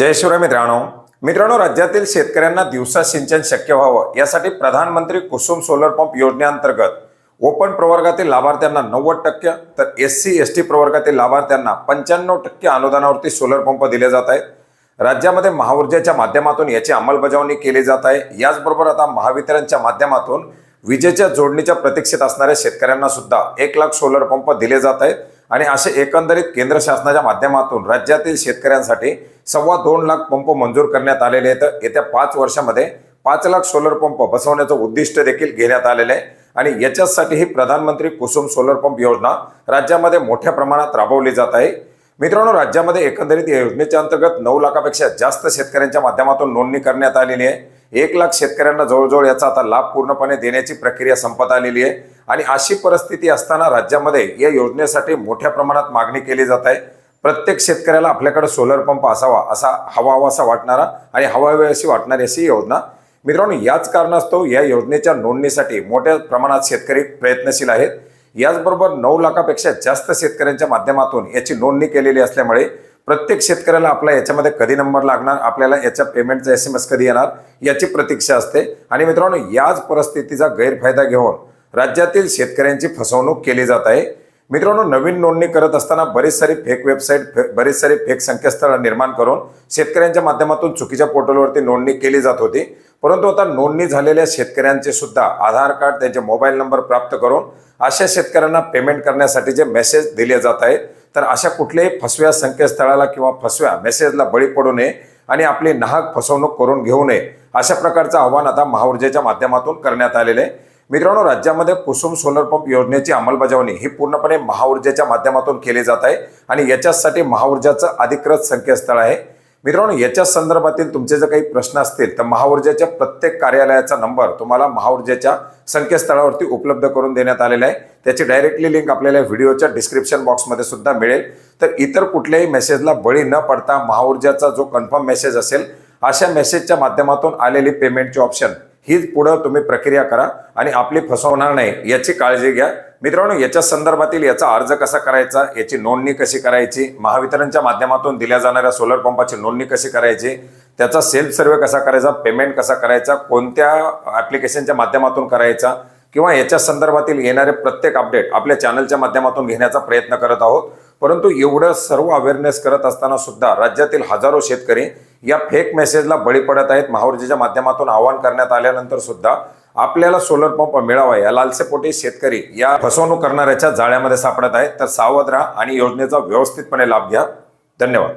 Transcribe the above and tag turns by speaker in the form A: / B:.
A: जय शिवराय मित्रांनो. मित्रांनो राज्यातील शेतकऱ्यांना दिवसा सिंचन शक्य व्हावं यासाठी प्रधानमंत्री कुसुम सोलर पंप योजनेअंतर्गत ओपन प्रवर्गातील लाभार्थ्यांना नव्वद टक्के तर एस सी एस टी प्रवर्गातील लाभार्थ्यांना पंच्याण्णव टक्के अनुदानावरती सोलर पंप दिले जात आहेत. राज्यामध्ये महाऊर्जेच्या माध्यमातून याची अंमलबजावणी केली जात आहे. याचबरोबर आता महावितरणच्या माध्यमातून विजेच्या जोडणीच्या प्रतीक्षेत असणाऱ्या शेतकऱ्यांना सुद्धा एक लाख सोलर पंप दिले जात आहेत. आणि असे एकंदरीत केंद्र शासनाच्या माध्यमातून राज्यातील शेतकऱ्यांसाठी सव्वा दोन लाख पंप मंजूर करण्यात आलेले आहेत. येत्या पाच वर्षामध्ये पाच लाख सोलर पंप बसवण्याचं उद्दिष्ट देखील घेण्यात आलेलं आहे. आणि याच्यासाठी ही प्रधानमंत्री कुसुम सोलर पंप योजना राज्यामध्ये मोठ्या प्रमाणात राबवली जात आहे. मित्रांनो राज्यामध्ये एकंदरीत या योजनेच्या अंतर्गत नऊ लाखापेक्षा जास्त शेतकऱ्यांच्या माध्यमातून नोंदणी करण्यात आलेली आहे. एक लाख शेतकऱ्यांना जवळजवळ याचा आता लाभ पूर्णपणे देण्याची प्रक्रिया संपत आलेली आहे. आणि अशी परिस्थिती असताना राज्यामध्ये या योजनेसाठी मोठ्या प्रमाणात मागणी केली जात आहे. प्रत्येक शेतकऱ्याला आपल्याकडे सोलर पंप असावा असा हवा हवासा वाटणारा आणि हवावी अशी वाटणारी अशी योजना. मित्रांनो याच कारणास्तव या योजनेच्या नोंदणीसाठी मोठ्या प्रमाणात शेतकरी प्रयत्नशील आहेत. याचबरोबर नऊ लाखापेक्षा जास्त शेतकऱ्यांच्या माध्यमातून याची नोंदणी केलेली असल्यामुळे प्रत्येक शेतकऱ्याला आपला याच्यामध्ये कधी नंबर लागणार आपल्याला याच्या पेमेंटचा एस एम एस कधी येणार याची प्रतीक्षा असते. आणि मित्रांनो याच परिस्थितीचा गैरफायदा घेऊन राज्यातील शेतकऱ्यांची फसवणूक केली जात आहे. मित्रांनो नवीन नोंदणी करत असताना बरेच सारी फेक वेबसाईट फे- बरेच सारे फेक संकेतस्थळ निर्माण करून शेतकऱ्यांच्या माध्यमातून चुकीच्या पोर्टलवरती नोंदणी केली जात होती. परंतु आता नोंदणी झालेल्या शेतकऱ्यांचे सुद्धा आधार कार्ड त्यांचे मोबाईल नंबर प्राप्त करून अशा शेतकऱ्यांना पेमेंट करण्यासाठी जे मेसेज दिले जात आहेत तर अशा कुठल्याही फसव्या संकेतस्थळाला किंवा फसव्या मेसेजला बळी पडू नये आणि आपली नाहक फसवणूक करून घेऊ नये अशा प्रकारचं आव्हान आता महाऊर्जेच्या माध्यमातून करण्यात आलेलं आहे. मित्रांनो राज्यामध्ये कुसुम सोलर पंप योजनेची अंमलबजावणी ही पूर्णपणे महाऊर्जेच्या माध्यमातून केली जात आहे आणि याच्यासाठी महाऊर्जाचं अधिकृत संकेतस्थळ आहे. मित्रांनो याच्या संदर्भातील तुमचे जर काही प्रश्न असतील तर महाऊर्जेच्या प्रत्येक कार्यालयाचा नंबर तुम्हाला महाऊर्जेच्या संकेतस्थळावरती उपलब्ध करून देण्यात आलेला आहे. त्याची डायरेक्टली लिंक आपल्याला व्हिडिओच्या डिस्क्रिप्शन बॉक्समध्ये सुद्धा मिळेल. तर इतर कुठल्याही मेसेजला बळी न पडता महाऊर्जाचा जो कन्फर्म मेसेज असेल अशा मेसेजच्या माध्यमातून आलेली पेमेंटची ऑप्शन हीच पुढं तुम्ही प्रक्रिया करा आणि आपली फसवणार नाही याची काळजी घ्या. मित्रांनो याच्या संदर्भातील याचा अर्ज कसा करायचा याची नोंदणी कशी करायची महावितरणच्या माध्यमातून दिल्या जाणाऱ्या सोलर पंपाची नोंदणी कशी करायची त्याचा सेल्फ सर्वे कसा करायचा पेमेंट कसा करायचा कोणत्या ॲप्लिकेशनच्या माध्यमातून करायचा किंवा याच्या संदर्भातील येणारे प्रत्येक अपडेट आपल्या चॅनलच्या माध्यमातून घेण्याचा प्रयत्न करत आहोत. परंतु एवढं सर्व अवेअरनेस करत असताना सुद्धा राज्यातील हजारो शेतकरी या फेक मेसेजला बळी पडत आहेत. महाऊर्जेच्या माध्यमातून आवाहन करण्यात आल्यानंतर सुद्धा आपल्याला सोलर पंप मिळावा या लालसेपोटी शेतकरी या फसवणूक करणाऱ्याच्या जाळ्यामध्ये सापडत आहेत. तर सावध राहा आणि योजनेचा व्यवस्थितपणे लाभ घ्या. धन्यवाद.